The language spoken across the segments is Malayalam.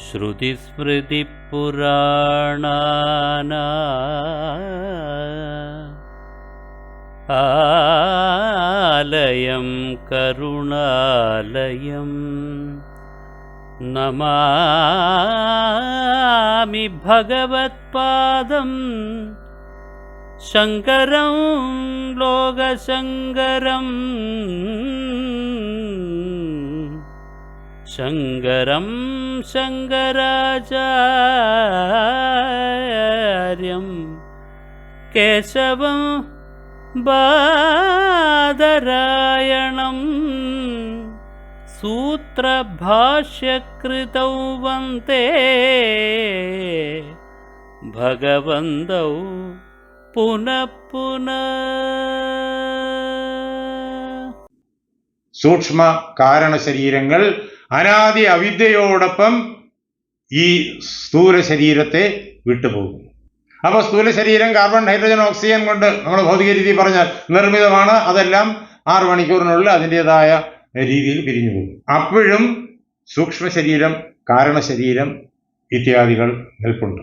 श्रुतिस्मृतिपुराणाना। आलयं करुणालयम् नमामि भगवत्पादम् शङ्करं लोकशङ्करम् शङ्करं शङ्कराचार्यं केशवं बादरायणं सूत्रभाष्यकृतौ वन्ते भगवन्तौ पुनः पुनः സൂക്ഷ്മ കാരണ ശരീരങ്ങൾ അനാദി അവിദ്യയോടൊപ്പം ഈ സ്ഥൂല ശരീരത്തെ വിട്ടുപോകും അപ്പൊ സ്ഥൂല ശരീരം കാർബൺ ഹൈഡ്രജൻ ഓക്സിജൻ കൊണ്ട് നമ്മൾ ഭൗതിക രീതി പറഞ്ഞാൽ നിർമ്മിതമാണ്. അതെല്ലാം ആറ് മണിക്കൂറിനുള്ളിൽ അതിന്റെതായ രീതിയിൽ പിരിഞ്ഞു പോകും അപ്പോഴും സൂക്ഷ്മ ശരീരം കാരണ ശരീരം ഇത്യാദികൾ നിൽപ്പുണ്ട്.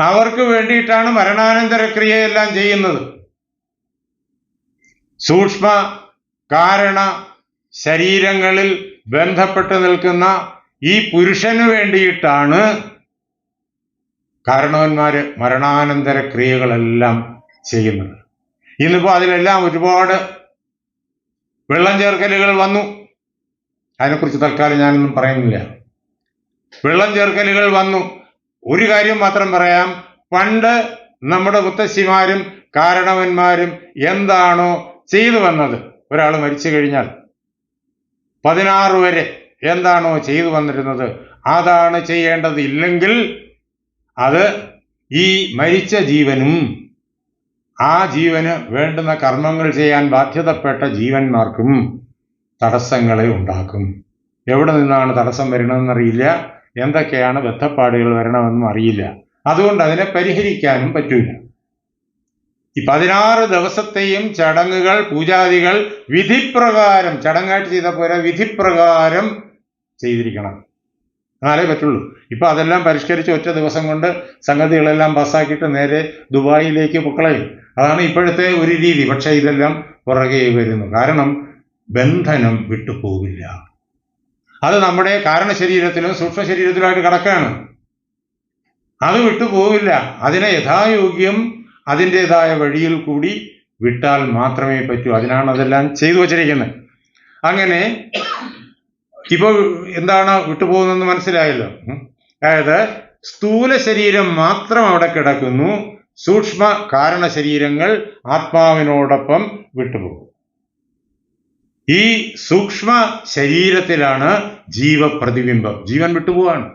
അവർക്ക് വേണ്ടിയിട്ടാണ് മരണാനന്തര ക്രിയയെല്ലാം ചെയ്യുന്നത്. സൂക്ഷ്മ കാരണ ശരീരങ്ങളിൽ ബന്ധപ്പെട്ട് നിൽക്കുന്ന ഈ പുരുഷന് വേണ്ടിയിട്ടാണ് കാരണവന്മാര് മരണാനന്തര ക്രിയകളെല്ലാം ചെയ്യുന്നത്. ഇന്നിപ്പോ അതിലെല്ലാം ഒരുപാട് വെള്ളം ചേർക്കലുകൾ വന്നു. അതിനെക്കുറിച്ച് തൽക്കാലം ഞാനൊന്നും പറയുന്നില്ല. വെള്ളം ചേർക്കലുകൾ വന്നു. ഒരു കാര്യം മാത്രം പറയാം. പണ്ട് നമ്മുടെ മുത്തശ്ശിമാരും കാരണവന്മാരും എന്താണോ ചെയ്തു വന്നത്. ഒരാൾ മരിച്ചു കഴിഞ്ഞാൽ പതിനാറ് വരെ എന്താണോ ചെയ്തു വന്നിരുന്നത് അതാണ് ചെയ്യേണ്ടത്. ഇല്ലെങ്കിൽ അത് ഈ മരിച്ച ജീവനും ആ ജീവന് വേണ്ടുന്ന കർമ്മങ്ങൾ ചെയ്യാൻ ബാധ്യതപ്പെട്ട ജീവന്മാർക്കും തടസ്സങ്ങളെ ഉണ്ടാക്കും. എവിടെ നിന്നാണ് തടസ്സം വരണമെന്നറിയില്ല. എന്തൊക്കെയാണ് ബന്ധപ്പാടുകൾ വരണമെന്നും അറിയില്ല. അതുകൊണ്ട് അതിനെ പരിഹരിക്കാനും പറ്റൂല. ഈ പതിനാറ് ദിവസത്തെയും ചടങ്ങുകൾ പൂജാദികൾ വിധിപ്രകാരം ചടങ്ങായിട്ട് ചെയ്ത പോരാ വിധിപ്രകാരം ചെയ്തിരിക്കണം. എന്നാലേ പറ്റുള്ളൂ. ഇപ്പൊ അതെല്ലാം പരിഷ്കരിച്ച് ഒറ്റ ദിവസം കൊണ്ട് സംഗതികളെല്ലാം പാസ്സാക്കിയിട്ട് നേരെ ദുബായിലേക്ക് പൊക്കളയും. അതാണ് ഇപ്പോഴത്തെ ഒരു രീതി. പക്ഷേ ഇതെല്ലാം പുറകെ വരുന്നു. കാരണം ബന്ധനം വിട്ടുപോകില്ല അത് നമ്മുടെ കാരണ ശരീരത്തിലും സൂക്ഷ്മ ശരീരത്തിലുമായിട്ട് കിടക്കുകയാണ് അത് വിട്ടുപോകില്ല അതിനെ യഥായോഗ്യം അതിന്റെതായ വഴിയിൽ കൂടി വിട്ടാൽ മാത്രമേ പറ്റൂ. അതിനാണ് അതെല്ലാം ചെയ്തു വച്ചിരിക്കുന്നത്. അങ്ങനെ ഇപ്പോൾ എന്താണ് വിട്ടുപോകുന്നതെന്ന് മനസ്സിലായല്ലോ? അതായത് സ്ഥൂല ശരീരം മാത്രം അവിടെ കിടക്കുന്നു. സൂക്ഷ്മ കാരണ ശരീരങ്ങൾ ആത്മാവിനോടൊപ്പം വിട്ടുപോകും. ഈ സൂക്ഷ്മ ശരീരത്തിലാണ് ജീവപ്രതിബിംബം. ജീവൻ വിട്ടുപോവാണ്.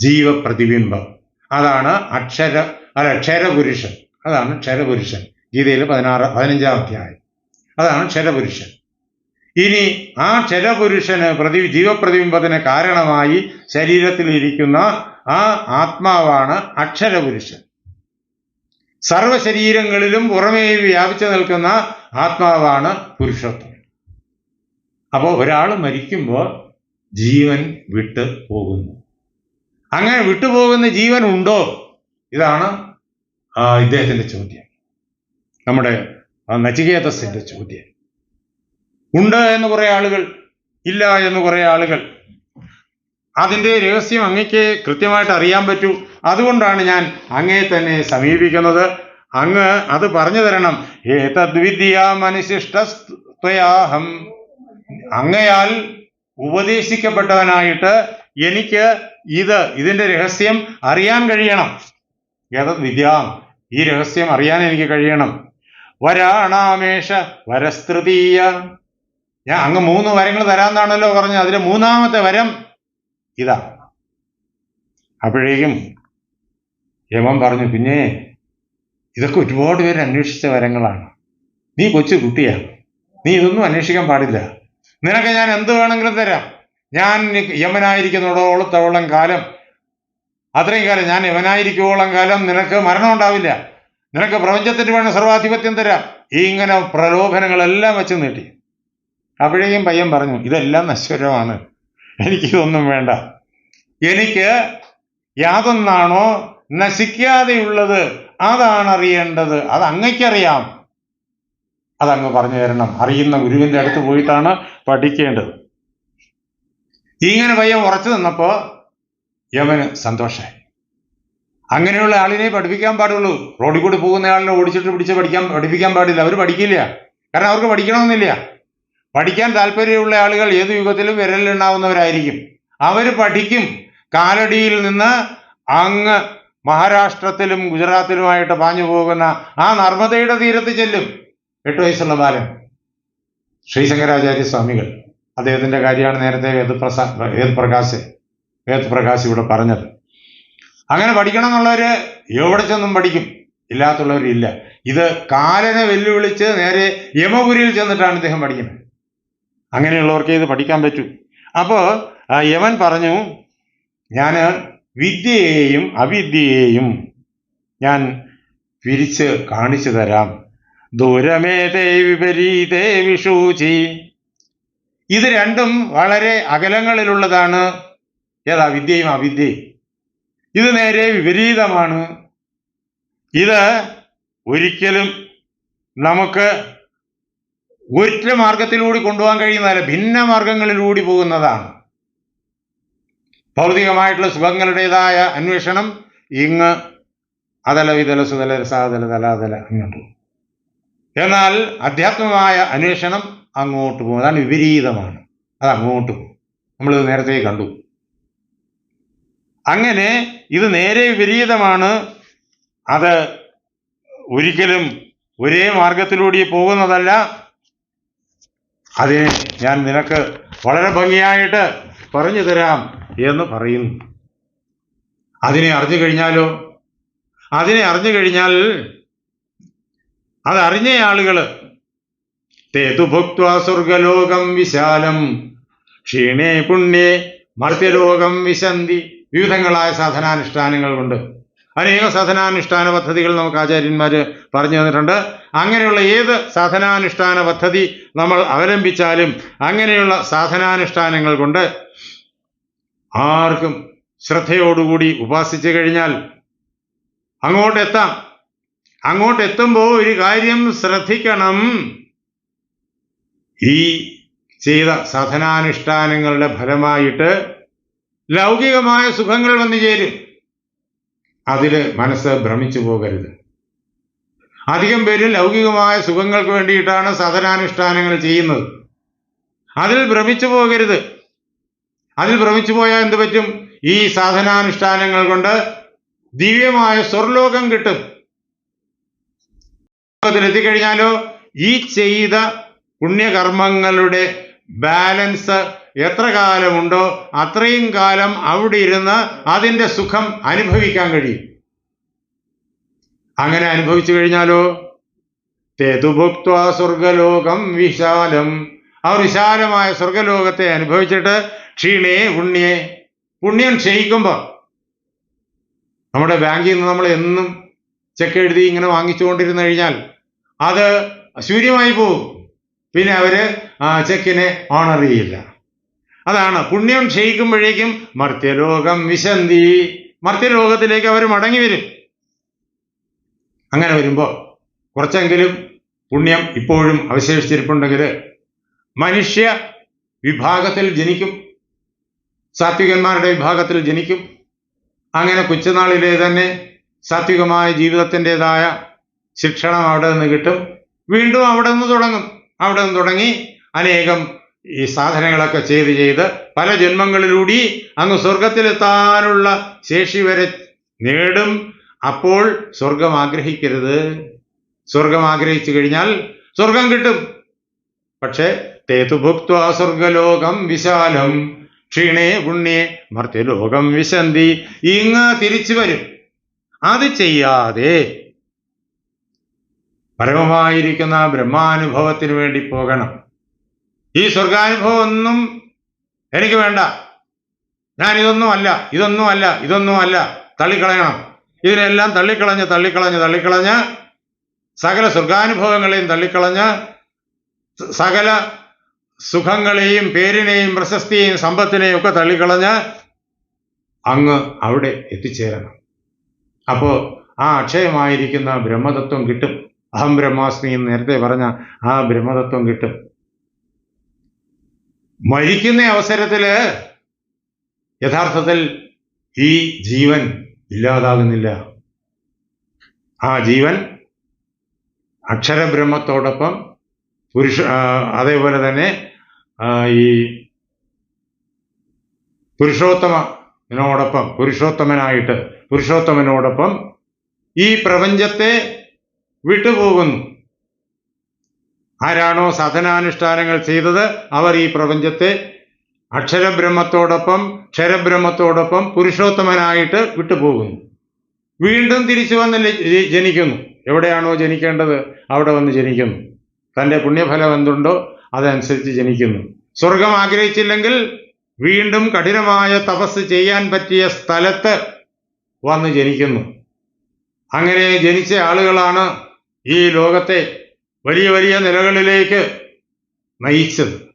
ജീവപ്രതിബിംബം. അതാണ് അക്ഷര അല്ല ക്ഷരപുരുഷൻ. അതാണ് ക്ഷരപുരുഷൻ. ഗീതയിൽ പതിനാറ് പതിനഞ്ചാം അധ്യായം. അതാണ് ക്ഷരപുരുഷൻ. ഇനി ആ ക്ഷരപുരുഷന് പ്രതി ജീവപ്രതിബിംബത്തിന് കാരണമായി ശരീരത്തിൽ ഇരിക്കുന്ന ആ ആത്മാവാണ് അക്ഷരപുരുഷൻ. സർവശരീരങ്ങളിലും പുറമേ വ്യാപിച്ചു നിൽക്കുന്ന ആത്മാവാണ് പുരുഷത്വം. അപ്പോൾ ഒരാൾ മരിക്കുമ്പോൾ ജീവൻ വിട്ട് പോകുന്നു. അങ്ങനെ വിട്ടുപോകുന്ന ജീവൻ ഉണ്ടോ ഇതാണ് ആ, ഇദ്ദേഹത്തിന്റെ ചോദ്യം. നമ്മുടെ ആ, നചികേതസിന്റെ ചോദ്യം. ഉണ്ട് എന്ന് കുറെ ആളുകൾ ഇല്ല എന്ന് കുറെ ആളുകൾ. അതിന്റെ രഹസ്യം അങ്ങയ്ക്ക് കൃത്യമായിട്ട് അറിയാൻ പറ്റൂ. അതുകൊണ്ടാണ് ഞാൻ അങ്ങയെ തന്നെ സമീപിക്കുന്നത്. അങ്ങ് അത് പറഞ്ഞു തരണം. ഏതദ്വിദ്യ മനുശിഷ്ടയാഹം അങ്ങയാൽ ഉപദേശിക്കപ്പെട്ടവനായിട്ട് എനിക്ക് ഇത് ഇതിന്റെ രഹസ്യം അറിയാൻ കഴിയണം. ഏതത് വിദ്യാം ഈ രഹസ്യം അറിയാൻ എനിക്ക് കഴിയണം. വരാണാമേഷ വരസ്തൃതീയ. ഞാൻ അങ്ങ് മൂന്ന് വരങ്ങൾ തരാമെന്നാണല്ലോ പറഞ്ഞത്. അതിലെ മൂന്നാമത്തെ വരം ഇതാ. അപ്പോഴേക്കും യമൻ പറഞ്ഞു പിന്നെ ഇതൊക്കെ ഒരുപാട് പേര് അന്വേഷിച്ച വരങ്ങളാണ്. നീ കൊച്ചു കുട്ടിയാ. നീ ഇതൊന്നും അന്വേഷിക്കാൻ പാടില്ല. നിനക്ക് ഞാൻ എന്ത് വേണമെങ്കിലും തരാം. ഞാൻ യമനായിരിക്കുന്നോടോളത്തോളം കാലം അത്രയും കാലം ഞാൻ ഇവനായിരിക്കുവോളം കാലം നിനക്ക് മരണം ഉണ്ടാവില്ല. നിനക്ക് പ്രപഞ്ചത്തിന് വേണം സർവാധിപത്യം തരാം. ഈ ഇങ്ങനെ പ്രലോഭനങ്ങളെല്ലാം വെച്ച് നീട്ടി. അപ്പോഴേക്കും പയ്യൻ പറഞ്ഞു ഇതെല്ലാം നശ്വരമാണ്. എനിക്കിതൊന്നും വേണ്ട. എനിക്ക് യാതൊന്നാണോ നശിക്കാതെയുള്ളത്? അതാണ് അറിയേണ്ടത് അത് അങ്ങയ്ക്കറിയാം. അതങ്ങ് പറഞ്ഞു തരണം. അറിയുന്ന ഗുരുവിന്റെ അടുത്ത് പോയിട്ടാണ് പഠിക്കേണ്ടത്. ഇങ്ങനെ പയ്യൻ ഉറച്ചു നിന്നപ്പോ യമന് സന്തോഷമായി അങ്ങനെയുള്ള ആളിനെ പഠിപ്പിക്കാൻ പാടുള്ളൂ. റോഡിൽ കൂടി പോകുന്ന ആളിനെ ഓടിച്ചിട്ട് പിടിച്ച് പഠിക്കാൻ പഠിപ്പിക്കാൻ പാടില്ല. അവർ പഠിക്കില്ല. കാരണം അവർക്ക് പഠിക്കണമെന്നില്ല. പഠിക്കാൻ താല്പര്യമുള്ള ആളുകൾ ഏത് യുഗത്തിലും വിരലിലുണ്ടാവുന്നവരായിരിക്കും. അവർ പഠിക്കും. കാലടിയിൽ നിന്ന് അങ്ങ് മഹാരാഷ്ട്രത്തിലും ഗുജറാത്തിലുമായിട്ട് പാഞ്ഞു പോകുന്ന ആ നർമ്മദയുടെ തീരത്ത് ചെല്ലും. എട്ട് വയസ്സുള്ള ബാലൻ. ശ്രീശങ്കരാചാര്യ സ്വാമികൾ. അദ്ദേഹത്തിന്റെ കാര്യമാണ് നേരത്തെ ഏത് പ്രസാ ഏത് വേദപ്രകാശ് വേദപ്രകാശ് ഇവിടെ പറഞ്ഞത്. അങ്ങനെ പഠിക്കണം എന്നുള്ളവർ എവിടെ ചെന്നും പഠിക്കും. ഇല്ലാത്തുള്ളവരില്ല. ഇത് കാലനെ വെല്ലുവിളിച്ച് നേരെ യമപുരിയിൽ ചെന്നിട്ടാണ് ഇദ്ദേഹം പഠിക്കുന്നത്. അങ്ങനെയുള്ളവർക്ക് ഇത് പഠിക്കാൻ പറ്റൂ. അപ്പോൾ യമൻ പറഞ്ഞു ഞാൻ വിദ്യയെയും അവിദ്യയെയും ഞാൻ പിരിച്ച് കാണിച്ചു തരാം. ദൂരമേതേ വിപരീതേ വിഷൂചി. ഇത് രണ്ടും വളരെ അകലങ്ങളിലുള്ളതാണ് ഏതാ? വിദ്യയും അവിദ്യയും. ഇത് നേരെ വിപരീതമാണ്. ഇത് ഒരിക്കലും നമുക്ക് ഒറ്റ മാർഗത്തിലൂടെ കൊണ്ടുപോകാൻ കഴിയുന്നതല്ല ഭിന്ന മാർഗങ്ങളിലൂടെ പോകുന്നതാണ്. ഭൗതികമായിട്ടുള്ള സുഖങ്ങളുടേതായ അന്വേഷണം ഇങ്ങ് അതല വിതല സുതല രസാതല തലാതല അങ്ങോട്ട്. എന്നാൽ അധ്യാത്മമായ അന്വേഷണം അങ്ങോട്ട് പോകും. അതാണ് വിപരീതമാണ്. അത് അങ്ങോട്ട് പോകും. നമ്മൾ നേരത്തെ കണ്ടു. അങ്ങനെ ഇത് നേരെ വിപരീതമാണ്. അത് ഒരിക്കലും ഒരേ മാർഗത്തിലൂടെ പോകുന്നതല്ല. അതിനെ ഞാൻ നിനക്ക് വളരെ ഭംഗിയായിട്ട് പറഞ്ഞു തരാം എന്ന് പറയുന്നു. അതിനെ അറിഞ്ഞു കഴിഞ്ഞാലോ? അതിനെ അറിഞ്ഞു കഴിഞ്ഞാൽ അത് അറിഞ്ഞ ആളുകൾ തേതു സ്വർഗലോകം വിശാലം ക്ഷീണേ പുണ്യേ മർത്യലോകം വിശന്തി. വിവിധങ്ങളായ സാധനാനുഷ്ഠാനങ്ങൾ കൊണ്ട് അനേക സാധനാനുഷ്ഠാന പദ്ധതികൾ നമുക്ക് ആചാര്യന്മാർ പറഞ്ഞു തന്നിട്ടുണ്ട്. അങ്ങനെയുള്ള ഏത് സാധനാനുഷ്ഠാന പദ്ധതി നമ്മൾ അവലംബിച്ചാലും അങ്ങനെയുള്ള സാധനാനുഷ്ഠാനങ്ങൾ കൊണ്ട് ആർക്കും ശ്രദ്ധയോടുകൂടി ഉപാസിച്ചു കഴിഞ്ഞാൽ അങ്ങോട്ടെത്താം അങ്ങോട്ടെത്തുമ്പോൾ ഒരു കാര്യം ശ്രദ്ധിക്കണം. ഈ ചെയ്ത സാധനാനുഷ്ഠാനങ്ങളുടെ ഫലമായിട്ട് ലൗകികമായ സുഖങ്ങൾ വന്നു ചേരും. അതിൽ മനസ്സ് ഭ്രമിച്ചു പോകരുത്. അധികം പേര് ലൗകികമായ സുഖങ്ങൾക്ക് വേണ്ടിയിട്ടാണ് സദനാനുഷ്ഠാനങ്ങൾ ചെയ്യുന്നത്. അതിൽ ഭ്രമിച്ചു പോകരുത്. അതിൽ ഭ്രമിച്ചു പോയാൽ എന്ത് പറ്റും? ഈ സാധനാനുഷ്ഠാനങ്ങൾ കൊണ്ട് ദിവ്യമായ സ്വർലോകം കിട്ടും. അതിലെത്തിക്കഴിഞ്ഞാലോ ഈ ചെയ്ത പുണ്യകർമ്മങ്ങളുടെ ബാലൻസ് എത്ര കാലമുണ്ടോ അത്രയും കാലം അവിടെ ഇരുന്ന് അതിന്റെ സുഖം അനുഭവിക്കാൻ കഴിയും. അങ്ങനെ അനുഭവിച്ചു കഴിഞ്ഞാലോ? തെതുഭുക്വ സ്വർഗലോകം വിശാലം. ആ വിശാലമായ സ്വർഗലോകത്തെ അനുഭവിച്ചിട്ട് ക്ഷീണേ പുണ്യേ. പുണ്യം ക്ഷയിക്കുമ്പോൾ നമ്മുടെ ബാങ്കിൽ നിന്ന് നമ്മൾ എന്നും ചെക്ക് എഴുതി ഇങ്ങനെ വാങ്ങിച്ചുകൊണ്ടിരുന്നു കഴിഞ്ഞാൽ അത് ശൂന്യമായി പോകും. പിന്നെ അവർ ചെക്കിനെ ഓണർ ചെയ്യില്ല. അതാണ്. പുണ്യം ക്ഷയിക്കുമ്പോഴേക്കും മർത്യലോകം വിശന്തി. മർത്യലോകത്തിലേക്ക് അവർ മടങ്ങി വരും. അങ്ങനെ വരുമ്പോൾ കുറച്ചെങ്കിലും പുണ്യം ഇപ്പോഴും അവശേഷിച്ചിരിപ്പുണ്ടെങ്കിൽ മനുഷ്യ വിഭാഗത്തിൽ ജനിക്കും. സാത്വികന്മാരുടെ വിഭാഗത്തിൽ ജനിക്കും. അങ്ങനെ കൊച്ചുനാളിലെ തന്നെ സാത്വികമായ ജീവിതത്തിന്റെതായ ശിക്ഷണം അവിടെ നിന്ന് കിട്ടും. വീണ്ടും അവിടെ നിന്ന് തുടങ്ങും. അവിടെ നിന്ന് തുടങ്ങി അനേകം ഈ സാധനങ്ങളൊക്കെ ചെയ്ത് ചെയ്ത് പല ജന്മങ്ങളിലൂടി അങ്ങ് സ്വർഗത്തിലെത്താനുള്ള ശേഷി വരെ നേടും. അപ്പോൾ സ്വർഗം ആഗ്രഹിക്കരുത്. സ്വർഗം ആഗ്രഹിച്ചു കഴിഞ്ഞാൽ സ്വർഗം കിട്ടും. പക്ഷേ തേതുഭുക്ത സ്വർഗലോകം വിശാലം. ക്ഷീണേ പുണ്യേ മർത്യലോകം വിശന്തി. ഇങ്ങ് തിരിച്ചു വരും. അത് ചെയ്യാതെ പരമമായിരിക്കുന്ന ബ്രഹ്മാനുഭവത്തിന് വേണ്ടി പോകണം. ഈ സ്വർഗാനുഭവം ഒന്നും എനിക്ക് വേണ്ട. ഞാൻ ഇതൊന്നും അല്ല ഇതൊന്നും അല്ല ഇതൊന്നും അല്ല തള്ളിക്കളയണം. ഇതിനെല്ലാം തള്ളിക്കളഞ്ഞ് തള്ളിക്കളഞ്ഞ് തള്ളിക്കളഞ്ഞ് സകല സ്വർഗാനുഭവങ്ങളെയും തള്ളിക്കളഞ്ഞ് സകല സുഖങ്ങളെയും പേരിനെയും പ്രശസ്തിയെയും സമ്പത്തിനെയും ഒക്കെ തള്ളിക്കളഞ്ഞ് അങ്ങ് അവിടെ എത്തിച്ചേരണം. അപ്പോൾ ആ അക്ഷയമായിരിക്കുന്ന ബ്രഹ്മതത്വം കിട്ടും. അഹം ബ്രഹ്മാസ്മി എന്ന് നേരത്തെ പറഞ്ഞ ആ ബ്രഹ്മതത്വം കിട്ടും. മരിക്കുന്ന അവസരത്തിൽ യഥാർത്ഥത്തിൽ ഈ ജീവൻ ഇല്ലാതാകുന്നില്ല. ആ ജീവൻ അക്ഷരബ്രഹ്മത്തോടൊപ്പം പുരുഷ അതേപോലെ തന്നെ ഈ പുരുഷോത്തമനോടൊപ്പം പുരുഷോത്തമനായിട്ട് പുരുഷോത്തമനോടൊപ്പം ഈ പ്രപഞ്ചത്തെ വിട്ടുപോകുന്നു. ആരാണോ സാധനാനുഷ്ഠാനങ്ങൾ ചെയ്തത് അവർ ഈ പ്രപഞ്ചത്തെ അക്ഷരബ്രഹ്മത്തോടൊപ്പം ക്ഷരബ്രഹ്മത്തോടൊപ്പം പുരുഷോത്തമനായിട്ട് വിട്ടുപോകുന്നു. വീണ്ടും തിരിച്ചു വന്ന് ജനിക്കുന്നു. എവിടെയാണോ ജനിക്കേണ്ടത്? അവിടെ വന്ന് ജനിക്കുന്നു. തന്റെ പുണ്യഫലം എന്തുണ്ടോ അതനുസരിച്ച് ജനിക്കുന്നു. സ്വർഗം ആഗ്രഹിച്ചില്ലെങ്കിൽ വീണ്ടും കഠിനമായ തപസ് ചെയ്യാൻ പറ്റിയ സ്ഥലത്ത് വന്ന് ജനിക്കുന്നു. അങ്ങനെ ജനിച്ച ആളുകളാണ് ഈ ലോകത്തെ വലിയ വലിയ നിലകളിലേക്ക് നയിച്ചത്.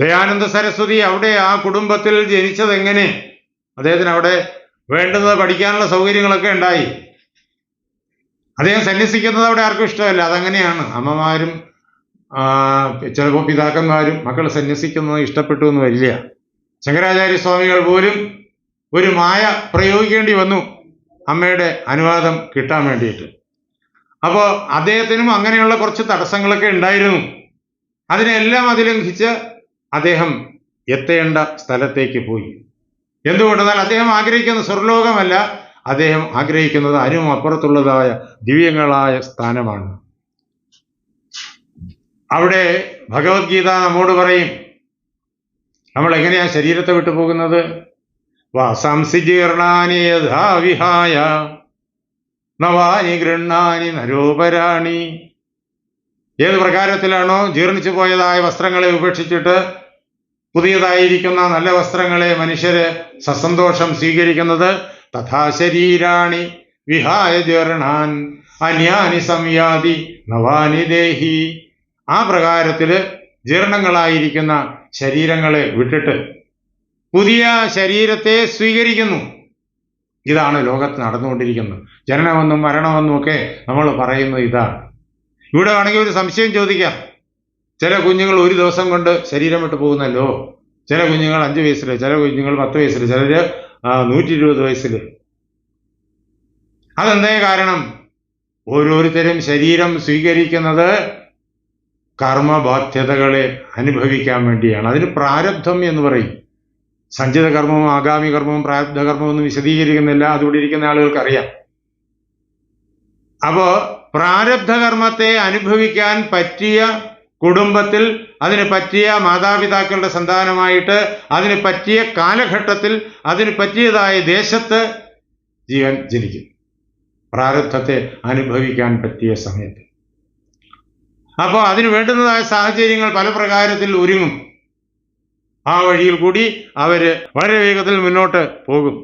ദയാനന്ദ സരസ്വതി അവിടെ ആ കുടുംബത്തിൽ ജനിച്ചത് എങ്ങനെ? അദ്ദേഹത്തിന് അവിടെ വേണ്ടുന്നത് പഠിക്കാനുള്ള സൗകര്യങ്ങളൊക്കെ ഉണ്ടായി. അദ്ദേഹം സന്യസിക്കുന്നത് അവിടെ ആർക്കും ഇഷ്ടമല്ല. അതങ്ങനെയാണ്. അമ്മമാരും ചിലപ്പോൾ പിതാക്കന്മാരും മക്കൾ സന്യസിക്കുന്നത് ഇഷ്ടപ്പെട്ടു എന്ന് വരില്ല. ശങ്കരാചാര്യ സ്വാമികൾ പോലും ഒരു മായ പ്രയോഗിക്കേണ്ടി വന്നു. അമ്മയുടെ അനുവാദം കിട്ടാൻ വേണ്ടിയിട്ട്. അപ്പോൾ അദ്ദേഹത്തിനും അങ്ങനെയുള്ള കുറച്ച് തടസ്സങ്ങളൊക്കെ ഉണ്ടായിരുന്നു. അതിനെല്ലാം അതിലംഘിച്ച് അദ്ദേഹം എത്തേണ്ട സ്ഥലത്തേക്ക് പോയി. എന്തുകൊണ്ടെന്നാൽ അദ്ദേഹം ആഗ്രഹിക്കുന്ന സ്വർലോകമല്ല അദ്ദേഹം ആഗ്രഹിക്കുന്നത് അതിനും അപ്പുറത്തുള്ളതായ ദിവ്യങ്ങളായ സ്ഥാനമാണ്. അവിടെ ഭഗവത്ഗീത നമ്മോട് പറയും നമ്മൾ എങ്ങനെയാണ് ശരീരത്തെ വിട്ടു പോകുന്നത്? വാസാംസി ജീർണാനി യഥാ വിഹായ നവാനി ഗൃണ്ണാനി നരൂപരാണി. ഏത് പ്രകാരത്തിലാണോ ജീർണിച്ചു പോയതായ വസ്ത്രങ്ങളെ ഉപേക്ഷിച്ചിട്ട് പുതിയതായിരിക്കുന്ന നല്ല വസ്ത്രങ്ങളെ മനുഷ്യര് സസന്തോഷം സ്വീകരിക്കുന്നത് തഥാ ശരീരാണി. വിഹായ ജീർണാൻ അന്യാനി സംയാതി നവാനി ദേഹി. ആ പ്രകാരത്തിൽ ജീർണങ്ങളായിരിക്കുന്ന ശരീരങ്ങളെ വിട്ടിട്ട് പുതിയ ശരീരത്തെ സ്വീകരിക്കുന്നു. ഇതാണ് ലോകത്ത് നടന്നുകൊണ്ടിരിക്കുന്നത്. ജനനമെന്നും മരണമെന്നും ഒക്കെ നമ്മൾ പറയുന്നത് ഇതാണ് ഇവിടെ വേണമെങ്കിൽ ഒരു സംശയം ചോദിക്കാം. ചില കുഞ്ഞുങ്ങൾ ഒരു ദിവസം കൊണ്ട് ശരീരം വിട്ടു പോകുന്നല്ലോ. ചില കുഞ്ഞുങ്ങൾ അഞ്ച് വയസ്സിൽ ചില കുഞ്ഞുങ്ങൾ പത്ത് വയസ്സിൽ ചിലർ നൂറ്റി ഇരുപത് വയസ്സിൽ അതെന്തേ കാരണം? ഓരോരുത്തരും ശരീരം സ്വീകരിക്കുന്നത് കർമ്മബാധ്യതകളെ അനുഭവിക്കാൻ വേണ്ടിയാണ്. അതിന് പ്രാരബ്ധം എന്ന് പറയും. സഞ്ചിത കർമ്മവും ആഗാമി കർമ്മവും പ്രാരബ്ധ കർമ്മവും ഒന്നും വിശദീകരിക്കുന്നില്ല. അതുകൂടി ഇരിക്കുന്ന ആളുകൾക്ക് അറിയാം അപ്പോ പ്രാരബ്ധ കർമ്മത്തെ അനുഭവിക്കാൻ പറ്റിയ കുടുംബത്തിൽ അതിന് പറ്റിയ മാതാപിതാക്കളുടെ സന്താനമായിട്ട് അതിന് പറ്റിയ കാലഘട്ടത്തിൽ അതിന് പറ്റിയതായ ദേശത്ത് ജീവൻ ജനിക്കും. പ്രാരബ്ധത്തെ അനുഭവിക്കാൻ പറ്റിയ സമയത്ത്. അപ്പോൾ അതിന് വേണ്ടുന്നതായ സാഹചര്യങ്ങൾ പല പ്രകാരത്തിൽ ഒരുങ്ങും. ആ വഴിയിൽ കൂടി അവർ വളരെ വേഗത്തിൽ മുന്നോട്ട് പോകും.